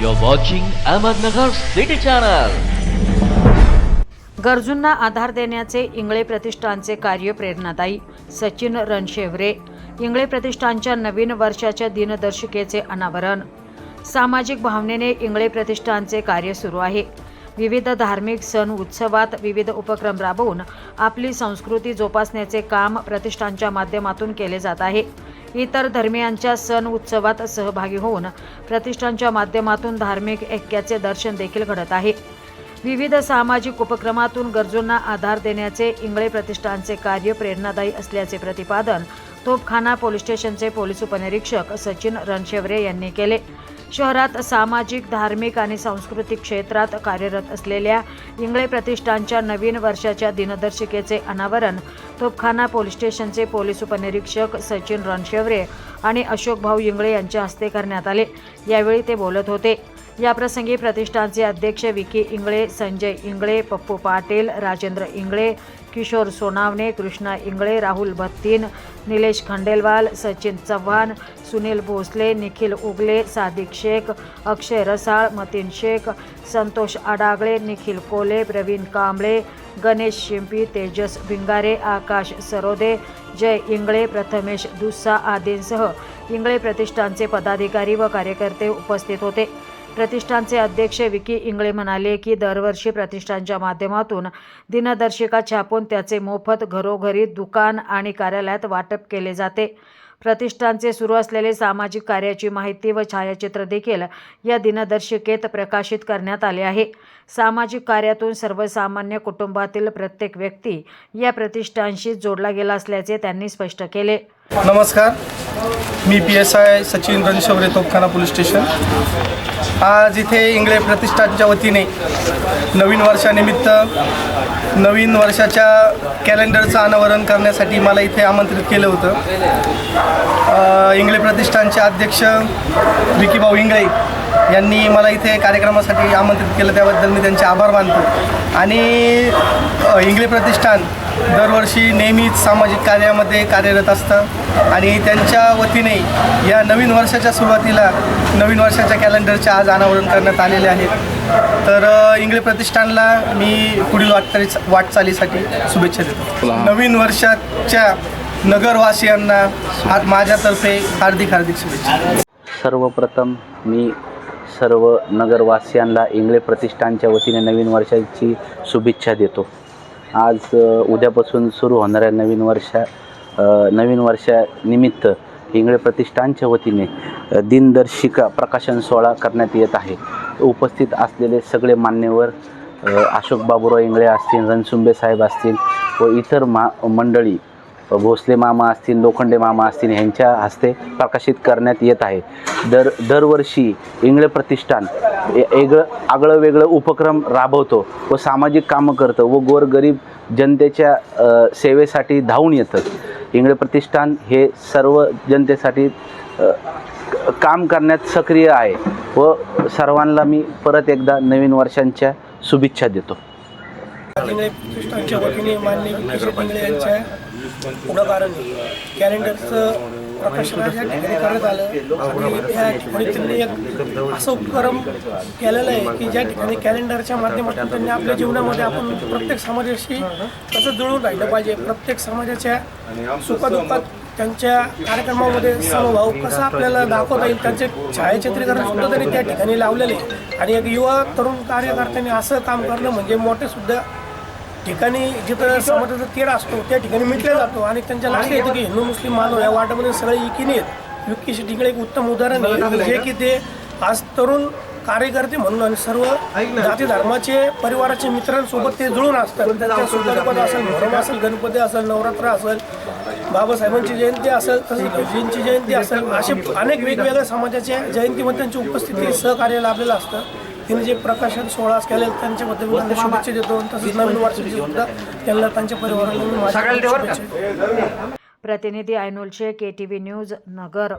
You're watching Ahmednagar City Channel. गरजूंना आधार देण्याचे इंगळे प्रतिष्ठानचे कार्य प्रेरणादायी. सचिन रणशेवरे इंगळे प्रतिष्ठानच्या नवीन वर्षाच्या दिनदर्शिकेचे अनावरण. सामाजिक भावनेने इंगळे प्रतिष्ठानचे कार्य सुरू आहे. विविध धार्मिक सण उत्सवात विविध उपक्रम राबवून आपली संस्कृती जोपासण्याचे काम प्रतिष्ठानच्या माध्यमातून केले जात आहे. इतर धर्मियांच्या सण उत्सवात सहभागी होऊन प्रतिष्ठानच्या माध्यमातून धार्मिक ऐक्याचे दर्शन देखील घडत आहे. विविध सामाजिक उपक्रमातून गरजूंना आधार देण्याचे इंगळे प्रतिष्ठानचे कार्य प्रेरणादायी असल्याचे प्रतिपादन तोपखाना पोलीस स्टेशनचे पोलीस उपनिरीक्षक सचिन रणशेवरे यांनी केले. शहरात सामाजिक धार्मिक आणि सांस्कृतिक क्षेत्रात कार्यरत असलेल्या इंगळे प्रतिष्ठानच्या नवीन वर्षाच्या दिनदर्शिकेचे अनावरण तोपखाना पोलीस स्टेशनचे पोलीस उपनिरीक्षक सचिन रणशेवरे आणि अशोक भाऊ इंगळे यांच्या हस्ते करण्यात आले. यावेळी ते बोलत होते. याप्रसंगी प्रतिष्ठानचे अध्यक्ष विकी इंगळे संजय इंगळे पप्पू पाटील राजेंद्र इंगळे किशोर सोनावणे कृष्णा इंगळे राहुल भत्तीन निलेश खंडेलवाल सचिन चव्हाण सुनील भोसले निखिल उगले सादिक शेख अक्षय रसाळ मतीन शेख संतोष आडागळे निखिल कोले प्रवीण कांबळे गणेश शिंपी तेजस भिंगारे आकाश सरोदे जय इंगळे प्रथमेश दुस्सा आदींसह इंगळे प्रतिष्ठानचे पदाधिकारी व कार्यकर्ते उपस्थित होते. प्रतिष्ठानचे अध्यक्ष विकी इंगळे म्हणाले की दरवर्षी प्रतिष्ठानच्या माध्यमातून दिनदर्शिका छापून त्याचे मोफत घरोघरी दुकान आणि कार्यालयात वाटप केले जाते. प्रतिष्ठानचे सुरू असलेले सामाजिक कार्याची माहिती व छायाचित्र देखील या दिनदर्शिकेत प्रकाशित करण्यात आले आहे. सामाजिक कार्यातून सर्वसामान्य कुटुंबातील प्रत्येक व्यक्ती या प्रतिष्ठानशी जोडला गेला असल्याचे त्यांनी स्पष्ट केले. नमस्कार. मी P S I Sachin Ranshaure Topkhana police station. आज इथे इंगळे प्रतिष्ठानच्या वतीने नवीन वर्षानिमित्त नवीन वर्षाच्या कॅलेंडरचं अनावरण करण्यासाठी मला इथे आमंत्रित केलं होतं. इंगळे प्रतिष्ठानचे अध्यक्ष विकीभाऊ इंगळे यांनी मला इथे कार्यक्रमासाठी आमंत्रित केलं. त्याबद्दल मी त्यांचे आभार मानतो. आणि इंगळे प्रतिष्ठान दरवर्षी नेहमीच सामाजिक कार्यामध्ये कार्यरत असतं. आणि त्यांच्या वतीने या नवीन वर्षाच्या सुरुवातीला नवीन वर्षाच्या कॅलेंडरचे आज अनावरण करण्यात आलेले आहेत. तर इंगळे प्रतिष्ठानला मी पुढील वाटचाली वाटचालीसाठी शुभेच्छा देतो. नवीन वर्षाच्या नगरवासियांना माझ्यातर्फे हार्दिक हार्दिक शुभेच्छा. सर्वप्रथम मी सर्व नगरवासियांना इंगळे प्रतिष्ठानच्या वतीने नवीन वर्षाची शुभेच्छा देतो. आज उद्यापासून सुरू होणाऱ्या नवीन वर्षा नवीन वर्षानिमित्त इंगळे प्रतिष्ठानच्या वतीने दिनदर्शिका प्रकाशन सोहळा करण्यात येत आहे. उपस्थित असलेले सगळे मान्यवर अशोक बाबुराव इंगळे असतील रणसुंबे साहेब असतील व इतर मा मंडळी भोसले मामा असतील लोखंडे मामा असतील ह्यांच्या हस्ते प्रकाशित करण्यात येत आहे. दर दरवर्षी इंगळे प्रतिष्ठान एगळं आगळं वेगळं उपक्रम राबवतो व सामाजिक कामं करतं व गोरगरीब जनतेच्या सेवेसाठी धावून येतं. इंगळे प्रतिष्ठान हे सर्व जनतेसाठी काम करण्यात सक्रिय आहे व सर्वांना मी परत एकदा नवीन वर्षांच्या शुभेच्छा देतो. इंगळे प्रतिष्ठानच्या वतीने मान्य विकेश इंगळे यांच्या पुढाकाराने कॅलेंडरचं प्रकाशनाच्या ठिकाणी करण्यात आलं. आणि त्या ठिकाणी त्यांनी एक असं उपक्रम केलेलं आहे की ज्या ठिकाणी कॅलेंडरच्या माध्यमातून त्यांनी आपल्या जीवनामध्ये आपण प्रत्येक समाजाशी कसं जुळून राहिलं पाहिजे प्रत्येक समाजाच्या सुखदुःखात त्यांच्या कार्यक्रमामध्ये समभाव कसा आपल्याला दाखवता येईल त्यांचे छायाचित्रीकरण सुद्धा त्यांनी त्या ठिकाणी लावलेले आणि एक युवा तरुण कार्यकर्त्यांनी असं काम करणं म्हणजे मोठे सुद्धा ठिकाणी जिथं समाजाचा तेढ असतो त्या ठिकाणी मिटला जातो. आणि त्यांच्या लक्षात येतं की हिंदू मुस्लिम मानव या वाटामध्ये सगळे एकीने आहेत. युक्की शेट्टीकडे एक उत्तम उदाहरण आहे. जे की? ते आज तरुण कार्यकर्ते म्हणून आणि सर्व जाती धर्माचे परिवाराचे मित्रांसोबत ते जुळून असतात. असेल मोहरम असेल गणपती असेल नवरात्र असेल बाबासाहेबांची जयंती असेल तसेच भटजींची जयंती असेल असे अनेक वेगवेगळ्या समाजाच्या जयंतीमध्ये त्यांची उपस्थिती सहकार्य लाभलेलं असतं. त्यांनी जे प्रकाशन सोहळा केले त्यांच्याबद्दल मी त्यांना शुभेच्छा देतो. तसेच नवीन वर्षाची सुद्धा त्यांना त्यांच्या परिवाराला मी माझ्या शुभेच्छा देतो. प्रतिनिधी Ainol Shaikh K T V news Nagar.